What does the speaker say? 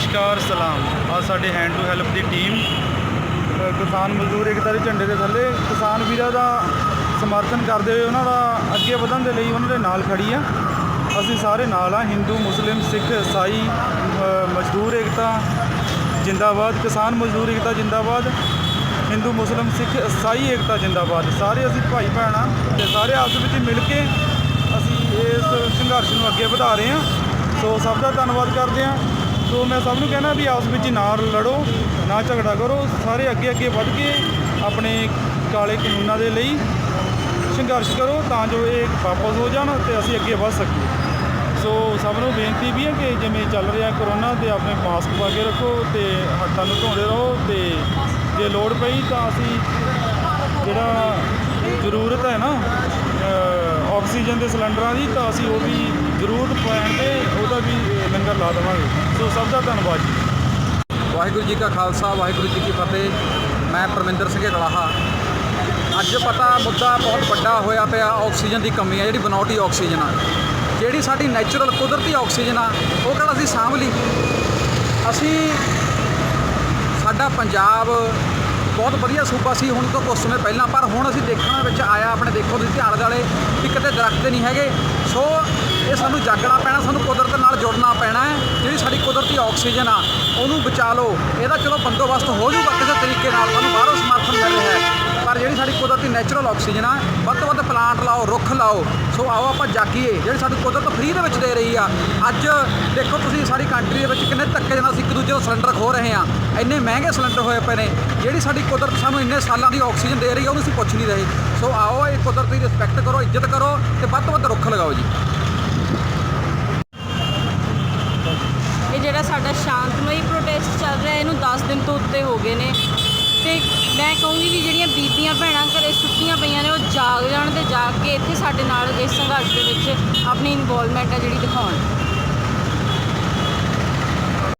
ਨਮਸਕਾਰ, ਸਲਾਮ। ਆ ਸਾਡੇ ਹੈਂਡ ਟੂ ਹੈਲਪ ਦੀ ਟੀਮ ਕਿਸਾਨ ਮਜ਼ਦੂਰ ਏਕਤਾ ਦੇ ਝੰਡੇ ਦੇ ਥੱਲੇ। ਕਿਸਾਨ ਵੀਰਾਂ ਦਾ ਸਮਰਥਨ ਕਰਦੇ ਹੋਏ ਉਹਨਾਂ ਦਾ ਅੱਗੇ ਵਧਣ ਦੇ ਲਈ ਉਹਨਾਂ ਦੇ ਨਾਲ ਖੜੀ ਆ। ਅਸੀਂ ਸਾਰੇ ਨਾਲ ਆ, ਹਿੰਦੂ, ਮੁਸਲਿਮ, ਸਿੱਖ ਈਸਾਈ ਮਜ਼ਦੂਰ ਏਕਤਾ, ਜਿੰਦਾਬਾਦ। ਕਿਸਾਨ ਮਜ਼ਦੂਰ ਏਕਤਾ ਜਿੰਦਾਬਾਦ, ਹਿੰਦੂ, ਮੁਸਲਿਮ, ਸਿੱਖ ਈਸਾਈ ਏਕਤਾ ਜਿੰਦਾਬਾਦ। ਸਾਰੇ ਅਸੀਂ ਭਾਈ ਭੈਣ ਆ ਤੇ ਸਾਰੇ ਆਪਸ ਵਿੱਚ ਮਿਲ ਕੇ ਅਸੀਂ ਇਸ ਸੰਘਰਸ਼ ਨੂੰ ਅੱਗੇ ਵਧਾ ਰਹੇ ਹਾਂ ਸੋ ਸਭ ਦਾ ਧੰਨਵਾਦ ਕਰਦੇ ਹਾਂ ਸੋ ਮੈਂ ਸਭ ਨੂੰ ਕਹਿਣਾ ਵੀ ਆਪਸ ਵਿੱਚ ਨਾ ਲੜੋ, ਨਾ ਝਗੜਾ ਕਰੋ, ਸਾਰੇ ਅੱਗੇ ਅੱਗੇ ਵੱਧ ਕੇ ਆਪਣੇ ਕਾਲੇ ਕਾਨੂੰਨਾਂ ਦੇ ਲਈ ਸੰਘਰਸ਼ ਕਰੋ ਤਾਂ ਜੋ ਇਹ ਵਾਪਸ ਹੋ ਜਾਣ ਤੇ ਅਸੀਂ ਅੱਗੇ ਵੱਧ ਸਕੀਏ। ਸੋ ਸਭ ਨੂੰ ਬੇਨਤੀ ਵੀ ਹੈ ਕਿ ਜਿਵੇਂ ਚੱਲ ਰਿਹਾ ਕਰੋਨਾ ਤੇ ਆਪਣੇ ਮਾਸਕ ਪਾ ਕੇ ਰੱਖੋ ਤੇ ਹੱਥਾਂ ਨੂੰ ਧੋਂਦੇ ਰਹੋ ਤੇ ਜੇ ਲੋੜ ਪਈ ਤਾਂ ਅਸੀਂ ਜਿਹੜਾ ਜ਼ਰੂਰਤ ਹੈ ਨਾ ਆਕਸੀਜਨ ਦੇ ਸਿਲੰਡਰਾਂ ਦੀ ਤਾਂ ਅਸੀਂ ਉਹ ਵੀ ਜ਼ਰੂਰਤ ਪੈਣ ਤੇ ਉਹਦਾ ਵੀ ਲੰਗਰ ਲਾ ਦੇਵਾਂਗੇ। ਸੋ ਸਭ ਦਾ ਧੰਨਵਾਦ ਜੀ। ਵਾਹਿਗੁਰੂ ਜੀ ਕਾ ਖਾਲਸਾ, ਵਾਹਿਗੁਰੂ ਜੀ ਕੀ ਫਤਿਹ। ਮੈਂ ਪਰਮਿੰਦਰ ਸਿੰਘ ਢਲਾਹਾ ਅੱਜ ਪਤਾ ਮੁੱਦਾ ਬਹੁਤ ਵੱਡਾ ਹੋਇਆ ਪਿਆ, ਆਕਸੀਜਨ ਦੀ ਕਮੀ ਹੈ ਜਿਹੜੀ ਬਨੌਟੀ ਆਕਸੀਜਨ ਆ। ਜਿਹੜੀ ਸਾਡੀ ਨੈਚੁਰਲ ਕੁਦਰਤੀ ਆਕਸੀਜਨ ਆ, ਉਹ ਕਿਹੜਾ ਅਸੀਂ ਸਾਂਭ ਲਈ। ਅਸੀਂ ਸਾਡਾ ਪੰਜਾਬ ਬਹੁਤ ਵਧੀਆ ਸੂਬਾ ਸੀ, ਹੁਣ ਤੋਂ ਕੁਝ ਸਮੇਂ ਪਹਿਲਾਂ, ਪਰ ਹੁਣ ਅਸੀਂ ਦੇਖਣ ਵਿੱਚ ਆਇਆ, ਆਪਣੇ ਦੇਖੋ ਤੁਸੀਂ ਆਲੇ ਦੁਆਲੇ ਵੀ ਕਿਤੇ ਦਰਖਤ ਨਹੀਂ ਹੈਗੇ। ਸੋ, ਇਹ ਸਾਨੂੰ ਜਾਗਣਾ ਪੈਣਾ, ਸਾਨੂੰ ਕੁਦਰਤ ਨਾਲ ਜੁੜਨਾ ਪੈਣਾ ਹੈ, ਜਿਹੜੀ ਸਾਡੀ ਕੁਦਰਤੀ ਆਕਸੀਜਨ ਆ, ਉਹਨੂੰ ਬਚਾ ਲਓ। ਇਹਦਾ ਚਲੋ ਬੰਦੋਬਸਤ ਹੋ ਜਾਊਗਾ ਕਿਸੇ ਤਰੀਕੇ ਨਾਲ, ਸਾਨੂੰ ਬਾਹਰੋਂ ਸਮਰਥਨ ਮਿਲ ਰਿਹਾ ਹੈ। ਪਰ ਜਿਹੜੀ ਸਾਡੀ ਕੁਦਰਤੀ ਨੈਚੁਰਲ ਆਕਸੀਜਨ ਆ, ਵੱਧ ਤੋਂ ਵੱਧ ਪਲਾਂਟ ਲਾਓ, ਰੁੱਖ ਲਾਓ, ਸੋ ਆਓ ਆਪਾਂ ਜਾਗੀਏ। ਜਿਹੜੀ ਸਾਡੀ ਕੁਦਰਤ ਫ੍ਰੀ ਦੇ ਵਿੱਚ ਦੇ ਰਹੀ ਆ, ਅੱਜ ਦੇਖੋ ਤੁਸੀਂ ਸਾਡੀ ਕੰਟਰੀ ਦੇ ਵਿੱਚ ਕਿੰਨੇ ਧੱਕੇ ਦੇ ਨਾਲ ਅਸੀਂ ਇੱਕ ਦੂਜੇ ਤੋਂ ਸਿਲੰਡਰ ਖੋ ਰਹੇ ਆ। ਇੰਨੇ ਮਹਿੰਗੇ ਸਿਲੰਡਰ ਹੋਏ ਪਏ ਨੇ। ਜਿਹੜੀ ਸਾਡੀ ਕੁਦਰਤ ਸਾਨੂੰ ਇੰਨੇ ਸਾਲਾਂ ਦੀ ਆਕਸੀਜਨ ਦੇ ਰਹੀ ਆ, ਉਹਨੂੰ ਅਸੀਂ ਪੁੱਛ ਨਹੀਂ ਰਹੇ। ਸੋ ਆਓ ਇਹ ਕੁਦਰਤ ਦੀ ਰਿਸਪੈਕਟ ਕਰੋ, ਇੱਜ਼ਤ ਕਰੋ ਤੇ ਵੱਧ ਤੋਂ ਵੱਧ ਰੁੱਖ ਲਗਾਓ ਜੀ। ਇਹ ਜਿਹੜਾ ਸਾਡਾ ਸ਼ਾਂਤਮਈ ਪ੍ਰੋਟੈਸਟ ਚੱਲ ਰਿਹਾ, ਇਹਨੂੰ 10 ਦਿਨ ਤੋਂ ਉੱਤੇ ਹੋ ਗਏ ਨੇ। ਤੇ ਮੈਂ ਕਹੂੰਗੀ ਜਿਹੜੀਆਂ ਬੀਬੀਆਂ ਭੈਣਾਂ ਘਰੇ ਸੁੱਤੀਆਂ ਪਈਆਂ ਨੇ, ਉਹ ਜਾਗ ਜਾਣ ਤੇ ਜਾਗ ਕੇ ਇੱਥੇ ਸਾਡੇ ਨਾਲ ਇਸ ਸੰਘਰਸ਼ ਦੇ ਵਿੱਚ ਆਪਣੀ ਇਨਵੋਲਵਮੈਂਟ ਹੈ ਜਿਹੜੀ ਦਿਖਾਉਣ।